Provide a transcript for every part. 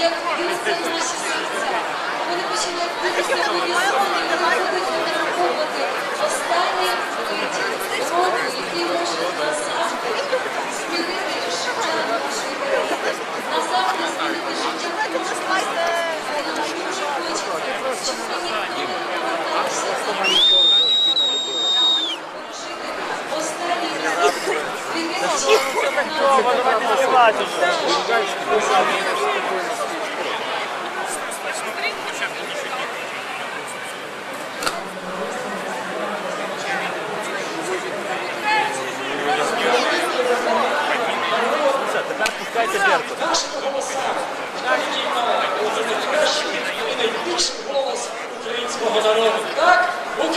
як дивиться в наші серця. Вони починають дивитися в унісон і вони будуть відраховувати останні виті роки, які можуть назавжди змінити життя нашої країни. Назавжди змінити життя нашої країни. Нам дуже хочеться, щоб ми ніколи не поверталися за Останній рік 2019 року.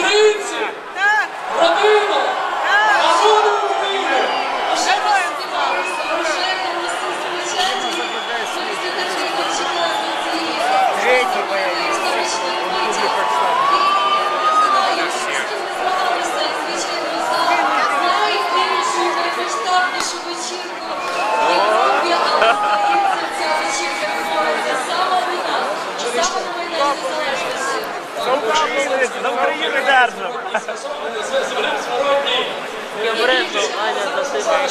Українці! Родину! Народу України! Третій боялись. Держим. Габрендо, Аня, засипай.